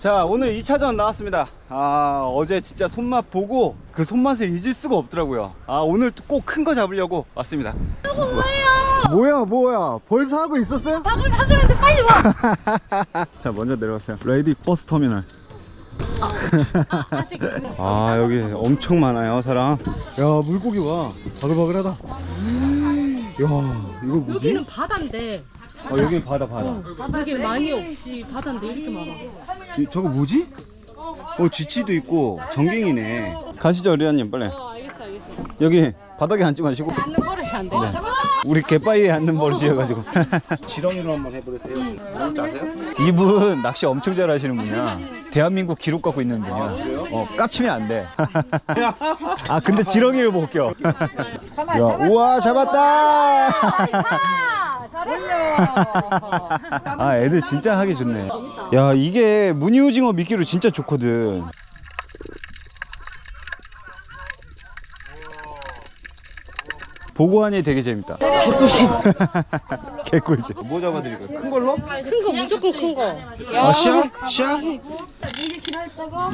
자 오늘 2차전 나왔습니다. 아 어제 진짜 손맛 보고 그 손맛을 잊을 수가 없더라고요. 아 오늘 꼭 큰 거 잡으려고 왔습니다. 뭐야? 뭐야 벌써 하고 있었어요? 바글바글한데 빨리 와. 자 먼저 내려갔어요. 레이디 버스 터미널. 아직 아 여기 엄청 많아요 사람. 야 물고기 와. 바글바글하다. 야 이거 뭐지? 여기는 바다인데 어 여기는 바다. 바다 여기 많이 없이 바다인데 이렇게 많아. 이- 저거 뭐지? 어 쥐치도 있고 전갱이네. 가시죠 리아님 빨리. 어 알겠어 알겠어. 여기 바닥에 앉지 마시고. 앉는 버릇이 안 돼. 우리 개바위에 앉는 버릇이어가지고. 지렁이로 한번 해버리세요. 너무 짜세요? 이분 낚시 엄청 잘하시는 분이야 대한민국 기록 갖고 있는 분이야 어 까치면 안 돼. 아 근데 지렁이를 못 껴. 야 우와 잡았다 아 애들 진짜 하기 좋네. 야 이게 무늬오징어 미끼로 진짜 좋거든. 보고하니 되게 재밌다. 개꿀잼. 뭐 잡아드릴까요? 큰 걸로? 큰 거 무조건 큰 거. 아 씨앗? 씨앗?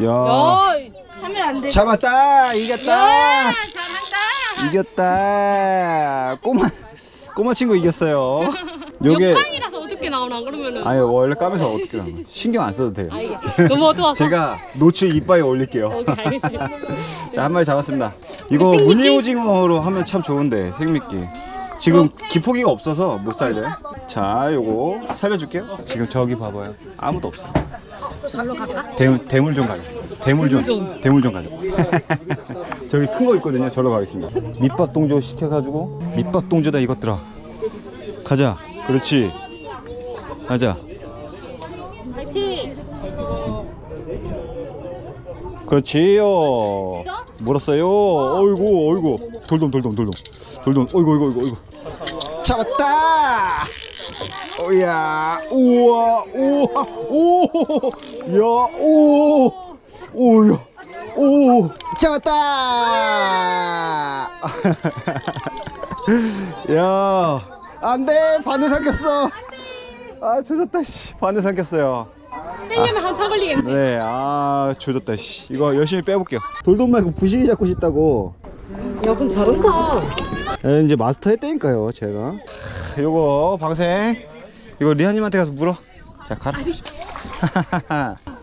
야야 잡았다. 이겼다. 이겼다. 꼬마 꼬마 친구 이겼어요. 요게 역광이라서 어떻게 나오나 그러면은. 아니 원래 까면서 어떻게 나와 신경 안 써도 돼요. 아 이게 너무 어두워서. 제가 노출 이빨에 올릴게요. 오케이 알겠습니다. 자 한 마리 잡았습니다. 이거 생미끼? 무늬 오징어로 하면 참 좋은데 생미끼. 지금 기포기가 없어서 못 살려요. 자 요거 살려줄게요. 지금 저기 봐봐요. 아무도 없어 절로 갈까? 대물, 대물 좀 가자. 대물 좀, 대물 좀 가자. 저기 큰 거 있거든요. 절로 가겠습니다. 밑밥 동조 시켜가지고 밑밥 동조다 이것들아. 가자. 그렇지. 가자. 파이팅. 그렇지요. 물었어요. 어이구, 어이구. 돌돔, 돌돔, 돌돔. 돌돔. 어이구, 어이구, 어이구, 어이구. 잡았다. 오야, 우와, 우와, 오, 야, 오, 오야, 오, 잡았다. 야, 안돼, 바늘 삼켰어. 아, 조졌다, 씨, 바늘 삼켰어요. 빼려면 한참 걸리겠네. 네, 아 조졌다 씨. 이거 열심히 빼볼게요. 돌돔 말고 부실이 잡고 싶다고. 야분 잘한다. 에, 이제 마스터 했다니까요, 제가. 하, 요거 방생. 이거 리아님한테 가서 물어. 자, 가라.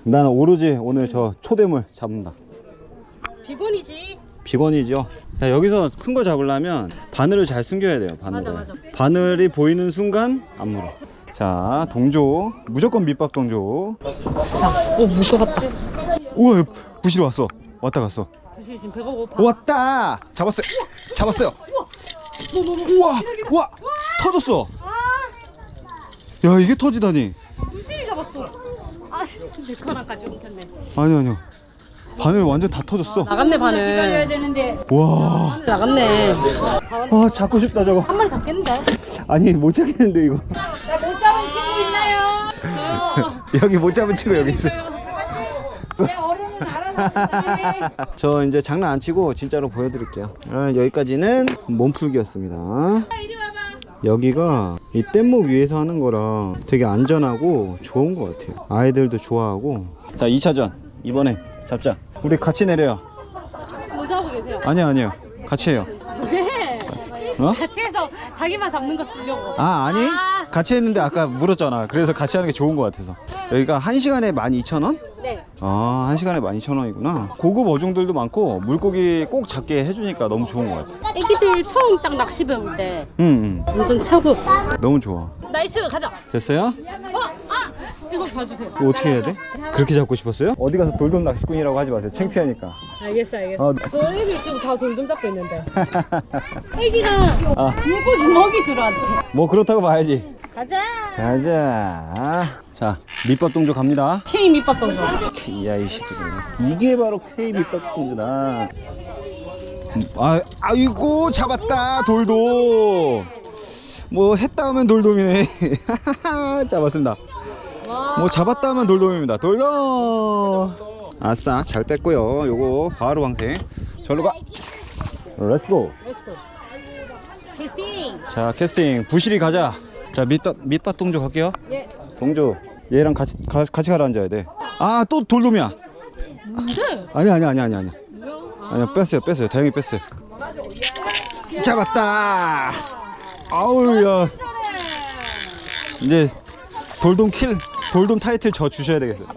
나는 오로지 오늘 저 초대물 잡는다. 비건이지. 비건이죠. 자, 여기서 큰 거 잡으려면 바늘을 잘 숨겨야 돼요. 바늘을. 맞아, 맞아. 바늘이 보이는 순간 안 물어. 자, 동조. 무조건 밑밥 동조. 오 물것 같다. 우와, 부실이 왔어. 왔다 갔어. 사실 지금 배가 고파. 왔다 잡았어요 잡았어요 우와 우와 터졌어 야 이게 터지다니 물실이 잡았어. 아 내 거랑까지 옮겼네. 아니 아니요 바늘 완전 다 터졌어 나갔네 바늘. 와 나갔네. 아, 잡고 싶다 저거 한 마리 잡겠는데? 아니 못 잡겠는데 이거 못 잡은 친구 있나요? 여기 못 잡은 친구 여기 있어 저 이제 장난 안 치고 진짜로 보여드릴게요 아, 여기까지는 몸풀기였습니다 여기가 이 뗏목 위에서 하는 거라 되게 안전하고 좋은 것 같아요 아이들도 좋아하고 자 2차전 이번에 잡자 우리 같이 내려요 뭐 잡고 계세요? 아니요 아니요 같이 해요 왜? 어? 같이 해서 자기만 잡는 거 쓰려고. 아 아니 아. 같이 했는데 아까 물었잖아 그래서 같이 하는 게 좋은 것 같아서 여기가 1시간에 12,000원? 네. 아, 한 시간에 12,000원이구나. 고급 어종들도 많고 물고기 꼭 잡게 해 주니까 너무 좋은 것 같아. 애기들 처음 딱 낚시 배울 때 응, 완전 최고. 응. 너무 좋아. 나이스 가자. 됐어요? 어, 아, 이거 봐주세요. 이거 어떻게 해야 돼? 그렇게 잡고 싶었어요? 어디 가서 돌돔 낚시꾼이라고 하지 마세요. 창피하니까. 알겠어, 알겠어. 어, 저 애들 지금 다 돌돔 잡고 있는데. 애기가 아, 물고기 먹이 주러 한대. 뭐 그렇다고 봐야지. 가자. 가자. 자, 밑밥 동조 갑니다. K 밑밥 동조. 이야, 이 새끼들. 이게 바로 K 밑밥 동조다. 아, 아이고, 잡았다, 돌돔. 뭐 했다 하면 돌돔이네. 잡았습니다. 와. 뭐 잡았다 하면 돌돔입니다. 돌돔. 아싸, 잘 뺐고요. 요거 바로 방생. 절로 가. 렛츠고. 캐스팅. 자, 캐스팅 부실이 가자. 자, 밑밥 밑밥 동조 갈게요. 예. 동조. 얘랑 같이 가, 같이 가라앉아야 돼. 아 또 돌돔이야. 아니 아니 아니 아니 아니. 아니야 뺐어요 뺐어요 다행히 뺐어요. 잡았다. 아우야. 이제 돌돔 킬 돌돔 타이틀 저 주셔야 되겠어요.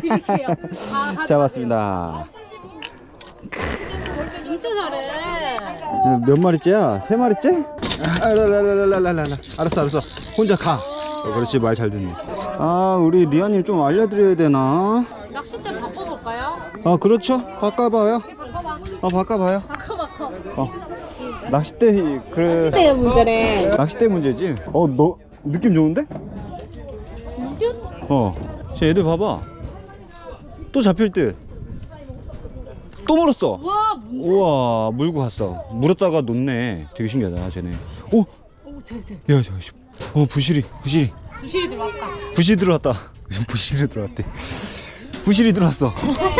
드릴게요. 아, 아, 잡았습니다. 진짜 잘해. 몇 마리째야? 세 마리째? 아, 라라라라라라라. 알았어, 알았어. 혼자 가. 어, 그렇지, 말 잘 듣네. 아, 우리 리아님 좀 알려드려야 되나? 낚싯대 바꿔볼까요? 아, 그렇죠. 바꿔봐요. 바꿔봐. 어, 바꿔봐요. 바꿔 바꿔. 어. 낚싯대, 그, 낚싯대의 문제래. 낚싯대 문제지? 어, 너, 느낌 좋은데? 무균? 어. 쟤 애들 봐봐. 또 잡힐 듯. 또 물었어. 와, 문. 우와, 물고 갔어. 물었다가 놓네. 되게 신기하다, 쟤네. 오! 오, 쟤, 쟤. 야, 저, 씨. 어, 부실이, 부실이. 부실이 들어왔다. 부실이 들어왔다. 부실이 들어왔대. 부실이 들어왔어.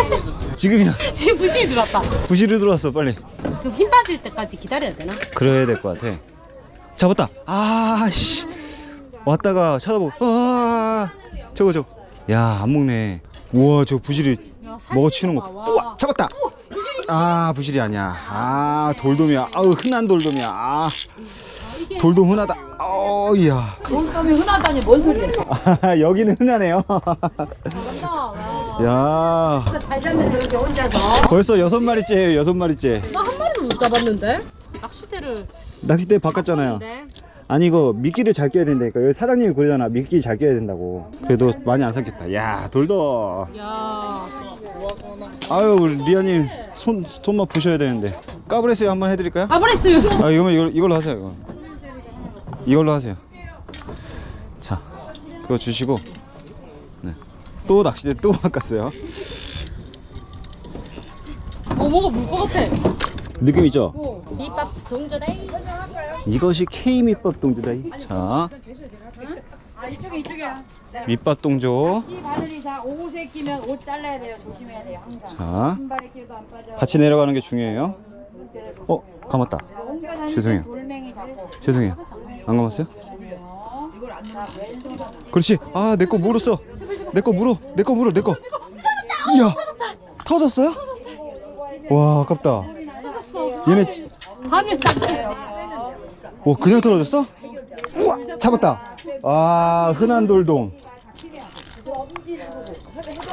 지금이야. 지금 부실이 들어왔다. 부실이 들어왔어, 빨리. 그럼 힘 빠질 때까지 기다려야 되나? 그래야 될 것 같아. 잡았다. 아, 씨. 왔다가 쳐다보고, 아, 저거, 저거. 야, 안 먹네. 우와, 저 부실이 먹어치우는 거. 와. 우와, 잡았다. 아, 부실이 아니야. 아, 돌돔이야. 아우, 흔한 돌돔이야. 아, 돌돔 흔하다. 어, 이야. 돈감이 흔하다니 뭔 소리야? 아, 여기는 흔하네요. 야, 잘 잡는 여기 혼자서. 벌써 여섯 마리째예요, 여섯 마리째. 나 한 마리도 못 잡았는데? 낚싯대를 낚싯대 바꿨잖아요. 네. 아니 이거 미끼를 잘 껴야 된다니까. 여기 사장님이 그러잖아. 미끼 잘 껴야 된다고. 그래도 많이 안 삭혔다. 야, 돌도. 야, 아유, 우리 리아님 손 손맛 보셔야 되는데. 까브레스 한번 해드릴까요? 아브레스. 아, 이거면 이걸 이걸로 하세요. 이거. 이걸로 하세요. 자, 그거 주시고. 네. 또 낚싯대 또 바꿨어요. 어, 뭐가 물 것 같아. 느낌 있죠? 오, 밑밥 동전에. 이것이 K 밑밥 동조다. 자, 아 이쪽에 이쪽이야. 밑밥 동조. 이 바늘이 다 옷에 끼면 옷 잘라야 돼요. 조심해야 돼요. 항상. 자, 신발에 끼도 안 빠져. 같이 내려가는 게 중요해요. 어, 감았다. 죄송해요. 돌멩이 잡고. 죄송해요. 안 감았어요? 그렇지. 아, 내 거 물었어. 내 거 물어. 내 거 물어. 내 거. 야, 터졌어요? 와, 아깝다. 얘네, 지- 바늘 싹. 와, 그냥 떨어졌어? 우와, 잡았다. 아, 흔한 돌돔.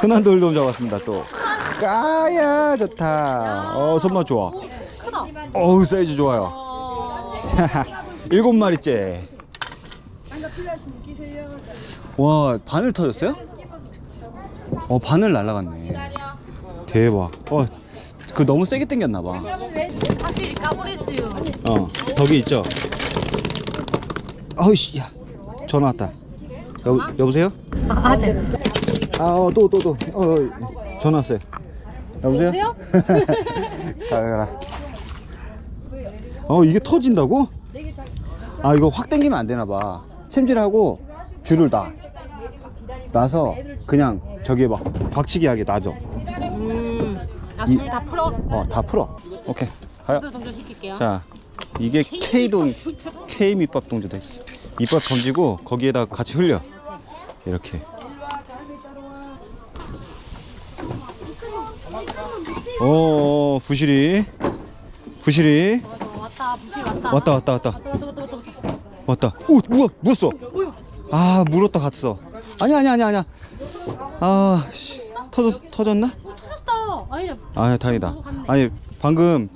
흔한 돌돔 잡았습니다, 또. 까야, 좋다. 어, 손맛 좋아. 크다. 어우, 사이즈 좋아요. 어, 일곱 마리째. 와, 바늘 터졌어요? 어, 바늘 날라갔네. 대박. 어, 그 너무 세게 당겼나 봐. 확실히 까브레스요. 어, 덕이 있죠? 아우씨, 야. 전화 왔다. 여, 여보세요? 아, 제. 아, 어, 또, 또, 또. 어, 어, 전화 왔어요. 여보세요? 여보세요? 가라, 가라. 어, 이게 터진다고? 아, 이거 확 당기면 안 되나 봐. 챔질하고 줄을 놔. 놔서 그냥 저기에 막 박치기 하게 놔줘. 음, 낚시 다 풀어. 어, 다 풀어. 오케이. 가요. 또 동전 시킬게요. 자, 이게 K동, K 밑밥 동조다. 밑밥 던지고 거기에다 같이 흘려. 이렇게. 오, 부실이. 부실이. 어, 왔다, 부실 왔다. 왔다, 왔다, 왔다. 왔다, 왔다, 왔다, 왔다, 왔다. 왔다. 오, 뭐야, 물었어. 아, 물었다 갔어. 아니야, 아니야, 아니야, 아니야. 아, 씨. 터졌, 터졌나? 어, 터졌다. 아니, 아, 다행이다. 아니, 방금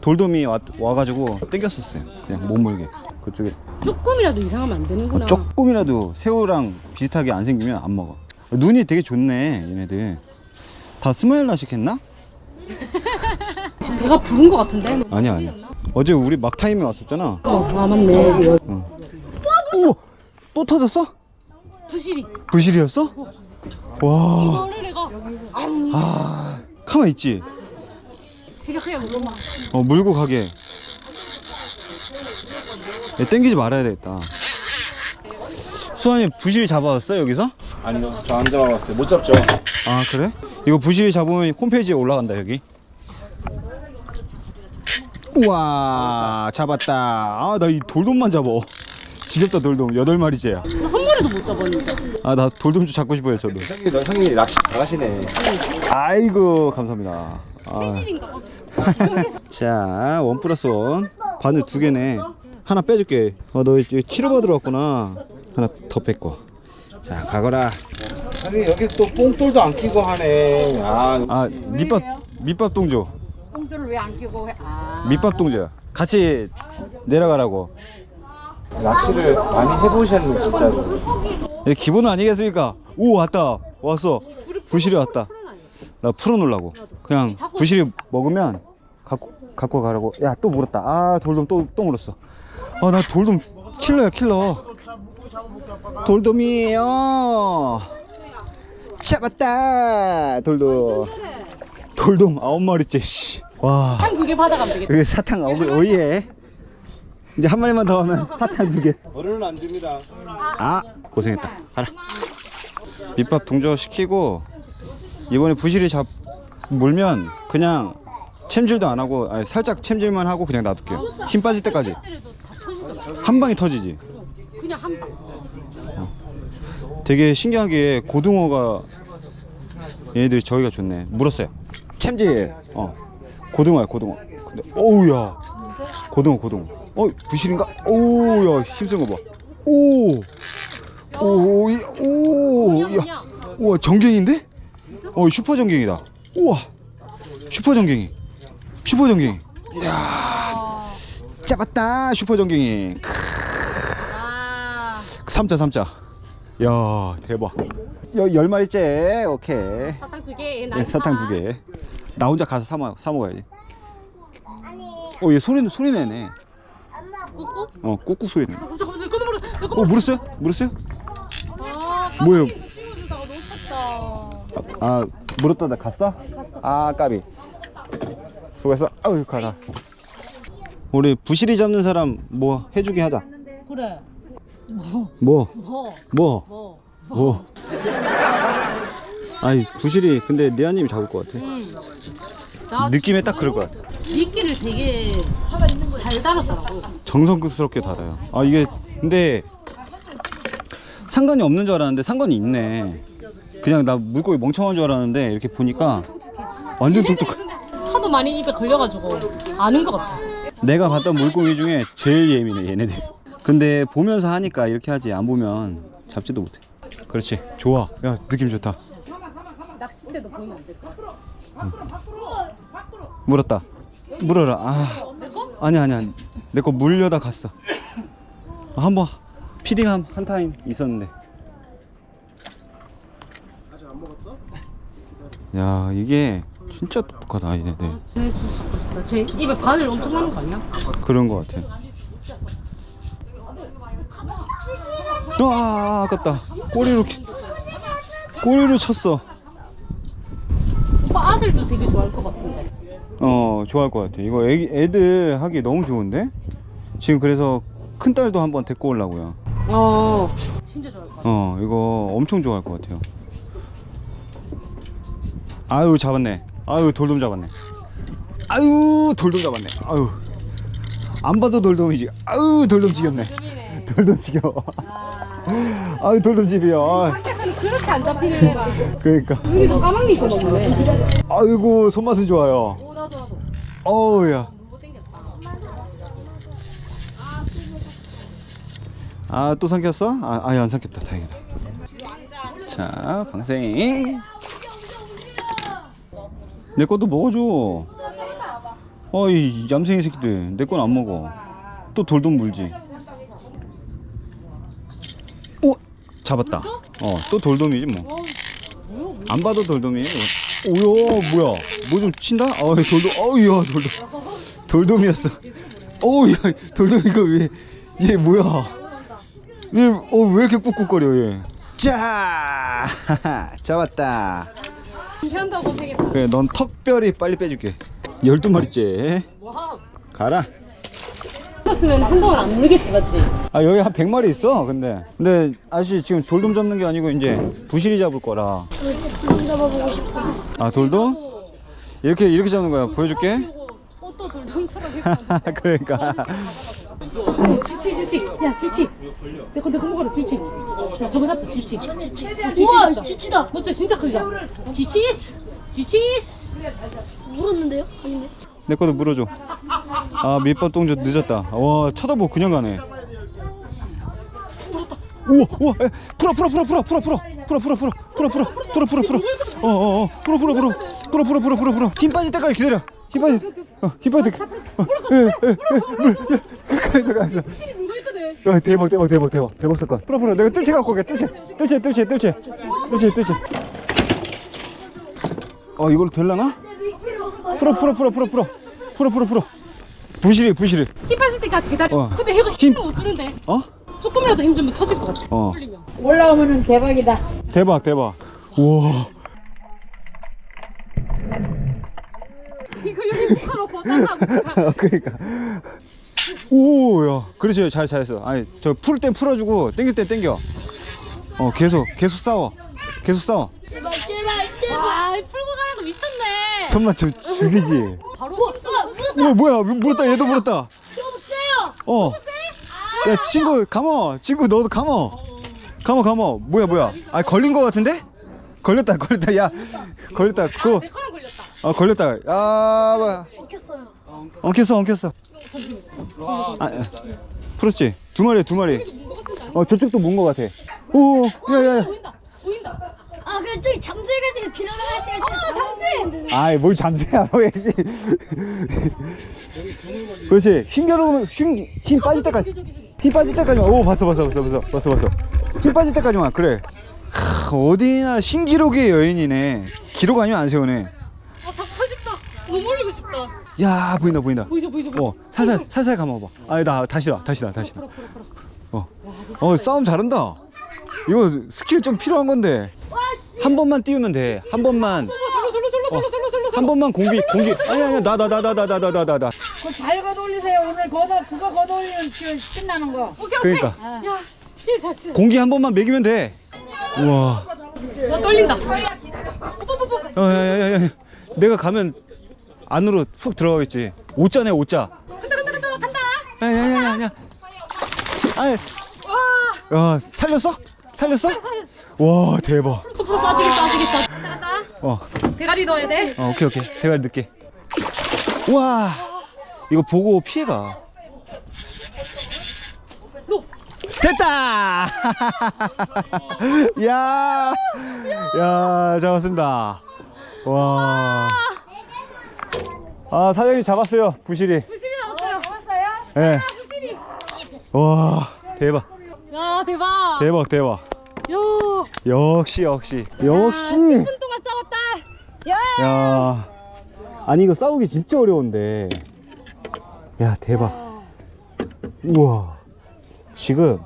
돌돔이 와, 와가지고 땡겼었어요. 그냥 못 물게. 그쪽에. 조금이라도 이상하면 안 되는구나. 어, 조금이라도 새우랑 비슷하게 안 생기면 안 먹어. 눈이 되게 좋네, 얘네들. 다 스마일 라식 했나? 지금 배가 부른 것 같은데? 아니야, 아니야. 어제 우리 막 타임에 왔었잖아. 어, 아 맞네. 이거. 오! 또 터졌어? 부실이. 부실이었어? 와. 이거를 내가 아, 가만 있지. 지가 그냥 물어봐. 어, 물고 가게. 얘 땡기지 말아야 되겠다. 수환이 부실이 잡아왔어 여기서? 아니요, 저 안 잡아봤어요. 못 잡죠. 아 그래? 이거 부실이 잡으면 홈페이지에 올라간다 여기. 우와 잡았다. 아 나 이 돌돔만 잡어. 지겹다 돌돔 여덟 마리째야. 나한 마리 번째도 못 잡았는데. 아 나 돌돔주 잡고 싶어요 저도 형님, 너 형님 낚시 잘하시네. 아이고 감사합니다 아. 자, 원 플러스 원. 바늘 두 개네. 하나 빼줄게. 어, 너 이제 치료받으러 왔구나. 하나 더 뺐고. 자, 가거라. 형님 여기 또 뽕돌도 안 끼고 하네. 아, 아, 밑밥, 밑밥 동조. 꽁조를 왜 안 끼고 해? 아. 밑밥 동조야. 같이 내려가라고. 낚시를 많이 해보셨네 진짜로. 이게 기본 아니겠습니까? 오, 왔다. 왔어. 부실이 왔다. 나 풀어놓으려고. 그냥 부실이 먹으면 갖고, 갖고 가라고. 야, 또 물었다. 아, 돌돔 또, 또 물었어. 아, 나 돌돔 킬러야, 킬러. 돌돔이에요. 잡았다. 돌돔. 돌돔 아홉 마리째, 씨. 와. 한두개 받아가면 되겠다. 여기 사탕 어이 오예. 이제 한 마리만 더 하면 사탕 두 개. 어른은 안 줍니다. 아 고생했다. 가라. 밑밥 동조 시키고 이번에 부실이 잡 물면 그냥 챔질도 안 하고 아니, 살짝 챔질만 하고 그냥 놔둘게요. 힘 빠질 때까지. 한 방에 터지지. 그냥 한 방. 되게 신기하게 고등어가 얘네들이 저기가 좋네. 물었어요. 챔질. 어. 고등어야 고등어. 근데 어우야. 고등어 고등어 어 부실인가 어우야 힘쓴 거봐 오오오야 그냥 우와 정갱인데? 어 슈퍼 정갱이다. 우와 슈퍼 정갱이. 슈퍼 정갱이. 이야 잡았다 슈퍼 정갱이. 크, 아 삼자 삼자. 야 대박. 여, 열 마리째 오케이. 사탕 두 개. 네, 나이스 사탕 두 개. 나 혼자 가서 사, 먹, 사 먹어야지. 어얘 소리 소리 내네. 꾹꾹. 어 꾹꾹 소리 내. 어, 잠깐만 어 물었어요? 물었어요? 아 뭐예요? 친구준다고 놓쳤다. 아, 아 물었다 나 갔어? 아 까비 수고했어 아유 가라 우리 부실이 잡는 사람 뭐 해주게 하자 그래. 뭐? 뭐 뭐? 뭐. 뭐? 아이 부실이 근데 리아님이 잡을 것 같아 음. 자, 느낌에 딱 그럴 것 같아. 미끼를 되게 잘 달았더라고. 정성스럽게 달아요. 아 이게 근데 상관이 없는 줄 알았는데 상관이 있네. 그냥 나 물고기 멍청한 줄 알았는데 이렇게 보니까 완전 똑똑해 하도 많이 입에 걸려가지고 아는 것 같아. 내가 봤던 물고기 중에 제일 예민해 얘네들 근데 보면서 하니까 이렇게 하지 안 보면 잡지도 못해. 그렇지 좋아. 야 느낌 좋다 낚싯대도 보이면 안 될까? 물었다. 물어라. 아. 내 거? 아니야 아니야 내거 물려다 갔어. 아, 한번 피딩 한, 한 타임 있었는데. 야 이게 진짜 똑똑하다 제 진짜 제 입에 바늘 엄청 많은 거 아니야? 그런 거 같아. 아 아깝다. 꼬리로 키- 꼬리로 쳤어 아들도 되게 좋아할 것 같은데. 어 좋아할 것 같아 이거 애기, 애들 하기 너무 좋은데? 지금 그래서 큰 딸도 한번 데리고 오려고요. 어. 진짜 좋아할 것 같아. 어 이거 엄청 좋아할 것 같아요. 아유 잡았네. 아유 돌돔 잡았네. 아유 돌돔 잡았네. 아유. 안 봐도 돌돔이지. 아유 돌돔 지겹네. 재미네. 돌돔 지겨워. 아. 아유 돌돔 집이야. 아, 밖에서는 그렇게 안 잡히는 애가. 그러니까. 여기서 까망리 있고 먹네. 아이고 손맛은 좋아요. 오 나도 나도. 어우야. 못생겼다. 아 또 삼켰어? 아, 아예 안 삼켰다. 다행이다. 자 방생. 내 것도 먹어줘. 어이 얌생이 새끼들. 내 건 안 먹어. 또 돌돔 물지 오 잡았다 어또 돌돔이지 뭐안 봐도 돌돔이에요 오야 뭐야 뭐 좀 친다? 어 돌돔 어우야 돌돔 돌돔이었어 어우야 돌돔 이거 왜 얘 뭐야 얘, 어, 왜 이렇게 꾹꾹거려, 얘? 자! 잡았다. 한다고 고생했다. 그래, 넌 턱별이 빨리 빼줄게. 12마리째. 와. 가라. 그랬으면 한동안 안 물겠지 맞지? 아, 여기 한 100마리 있어, 근데. 근데, 아저씨 지금 돌돔 잡는 게 아니고, 이제, 부실이 잡을 거라. 잡아보고 싶어. 아, 돌돔? 이렇게, 이렇게 잡는 거야. 보여줄게. 옷도 돌돔처럼 입고 그러니까. 야, 지치, 지치. 야, 지치. 내거 내거 먹어라, 지치. 야, 저거 잡자, 지치. 지치. 우와. 지치다 너 진짜 진짜 크지? 지치스. 지치스. 물었는데요? 아닌데 내 것도 물어줘. 아 밑밥 동조 늦었다. 와 쳐다보고 그냥 가네. 우와 우와 에, 풀어 풀어 풀어 풀어 풀어 풀어 풀어 풀어 풀어 풀어 풀어 풀어 풀어 풀어 어어어 풀어 풀어 풀어 풀어 풀어 풀어 풀어 풀어 힘 빠질 때까지 기다려 힘 빠질 어힘 빠질 때까지 가있어 가있어. 야 대박 대박 대박 대박 대박 사건 풀어 풀어 내가 뜰채 갖고 올게 뜰채 뜰채 뜰채 뜰채 뜰채 뜰채 어 이걸로 될라나? 풀어 풀어 풀어 풀어 풀어 풀어 풀어 풀어 부실이 부실이 힘 빠질 때까지 기다려. 어. 근데 이거 힘- 힘을 못 주는데. 어? 조금이라도 힘 주면 터질 것 같아. 어 풀리면. 올라오면은 대박이다. 대박 대박 우와 이거 여기 묶어놓고 따라하고 있어. 그러니까 오야 그렇지 잘 잘했어 아니 저 풀 땐 풀어주고 땡길 땐 땡겨 어 계속 계속 싸워 계속 싸워 제발 제발 제발 와, 풀고 정말 저 죽이지. 바로 우와 물었다. 어 뭐야? 물었다? 얘도 물었다. 세요. 어 야 친구 감어. 친구 너도 감어. 감어 감어. 뭐야 뭐야? 아 걸린 거 같은데? 걸렸다 걸렸다. 야 걸렸다. 그거 내 거랑 걸렸다. 아 걸렸다. 아 뭐야 엉켰어요. 엉켰어 엉켰어. 아, 아, 풀었지? 두 마리 두 마리. 어 저쪽도 문 거 같아. 오 야 야 야. 보인다. 보인다. 아 그래 저기 어 잠수 아이 뭘 잠수야 왜지 그렇지. 힘 겨루면 힘, 힘 빠질 때까지 힘 빠질 때까지만. 오 봤어 봤어 봤어 봤어 봤어 봤어. 힘 빠질 때까지만 그래. 크, 어디나 신기록의 여인이네. 기록 아니면 안 세우네. 아, 잡고 싶다. 너무 올리고 싶다. 야 보인다 보인다. 보이죠, 보이죠, 보이죠. 어 살살 살살 감아봐. 아니 나 다시다 다시다 다시다 어, 어 싸움 잘한다 이거 스킬 좀 필요한 건데. 한 번만 띄우면 돼 한 번만. 어, 절로, 절로, 절로, 절로. 한 번만 공기 공기. 아니 아니 나나나 나 나 나 나 나 나. 그잘 걷어올리세요. 오늘 걷어 그거 걷어올리면 지금 끝나는 거. 오케이, 오케이. 그러니까. 야, 진짜, 진짜. 공기 한 번만 먹이면 돼. 우와. 와, 떨린다. 어, 야야야야 내가 가면 안으로 훅 들어가겠지. 오자네 오자. 간다 간다 간다 간다. 야야야야 아이 야 살렸어 살렸어 와 대박 풀었어, 풀었어. 아직 있어, 아직 있어. 간다. 어 대가리 넣어야 돼. 어, 오케이 오케이 대가리 늦게 우와 이거 보고 피해가 노. 됐다 야, 야 잡았습니다 와. 아 사장님 잡았어요 부실이 부실이 나왔어요. 예. 와 대박 야, 대박. 대박 대박 야, 역시 역시 역시 10분 동안 싸웠다. 야 아니 이거 싸우기 진짜 어려운데 야 대박 우와 지금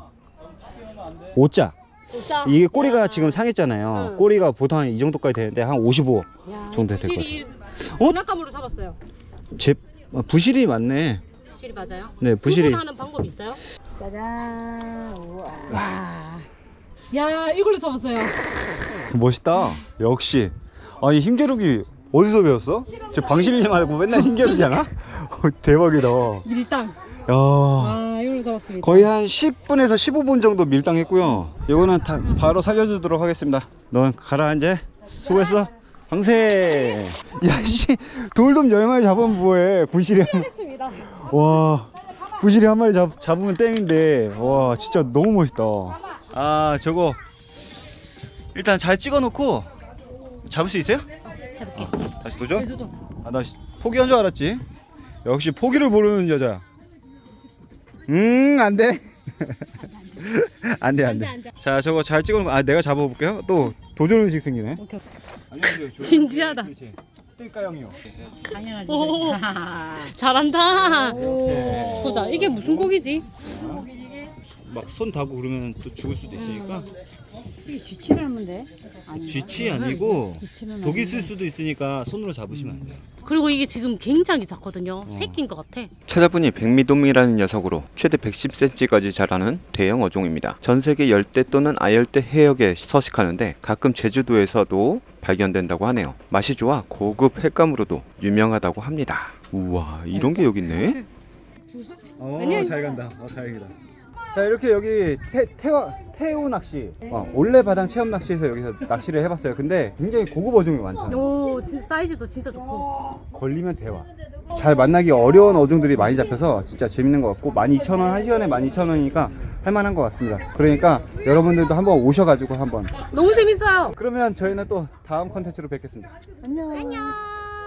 오자 진짜. 이게 꼬리가 지금 상했잖아요 응. 꼬리가 보통 한 이 정도까지 되는데 한 55 야, 정도 될것 부실이 어? 장난감으로 잡았어요. 제 아, 부실이 맞네 부실이 맞아요? 네 부실이 구분하는 방법 있어요? 짜잔. 우와. 야, 이걸로 잡았어요. 멋있다 역시 아니 힘겨루기 어디서 배웠어? 저 방실님하고 맨날 힘겨루기 하나? 어, 대박이다 밀당. 야 아, 이걸로 잡았습니다. 거의 한 10분에서 15분 정도 밀당했고요. 이거는 다 바로 살려주도록 하겠습니다. 넌 가라 이제 수고했어. 방세. 야씨 돌돔 열 마리 잡으면 뭐해? 부실이 한. 했습니다. 와 부실이 한 마리 잡, 잡으면 땡인데 와 진짜 너무 멋있다. 아 저거 일단 잘 찍어놓고 잡을 수 있어요? 해볼게. 다시 도전. 제주도. 아나 포기한 줄 알았지. 역시 포기를 모르는 여자. 음 안돼. 안돼 안 돼, 안돼. 자 저거 잘 찍어놓고 아 내가 잡아볼게요. 또 도전 의식 생기네. 오케이. 안녕하세요. 진지하다. 뜰까 형이요. 당연하지. 오, 잘한다. 보자, 이게 무슨 고기지? 막손 다고 그러면 또 죽을 수도 있으니까 쥐치 닮은데. 쥐치 아니고 독 있을 수도 있으니까 손으로 잡으시면 안 돼요. 그리고 이게 지금 굉장히 작거든요. 새끼인 것 같아. 찾아보니 백미돔이라는 녀석으로 최대 110cm까지 자라는 대형 어종입니다. 전 세계 열대 또는 아열대 해역에 서식하는데 가끔 제주도에서도 발견된다고 하네요. 맛이 좋아 고급 횟감으로도 유명하다고 합니다. 우와 이런 게 여기 있네. 어, 잘 간다. 어, 다행이다. 자, 이렇게 여기 태, 태화, 태우 낚시. 어, 올레 바당 체험 낚시에서 여기서 낚시를 해봤어요. 근데 굉장히 고급 어종이 많잖아요. 오 진짜 사이즈도 진짜 좋고 걸리면 대화. 잘 만나기 어려운 어종들이 많이 잡혀서 진짜 재밌는 것 같고 12,000원, 한 시간에 12,000원이니까 할만한 것 같습니다. 그러니까 여러분들도 한번 오셔가지고 한번. 너무 재밌어요 그러면 저희는 또 다음 컨텐츠로 뵙겠습니다. 안녕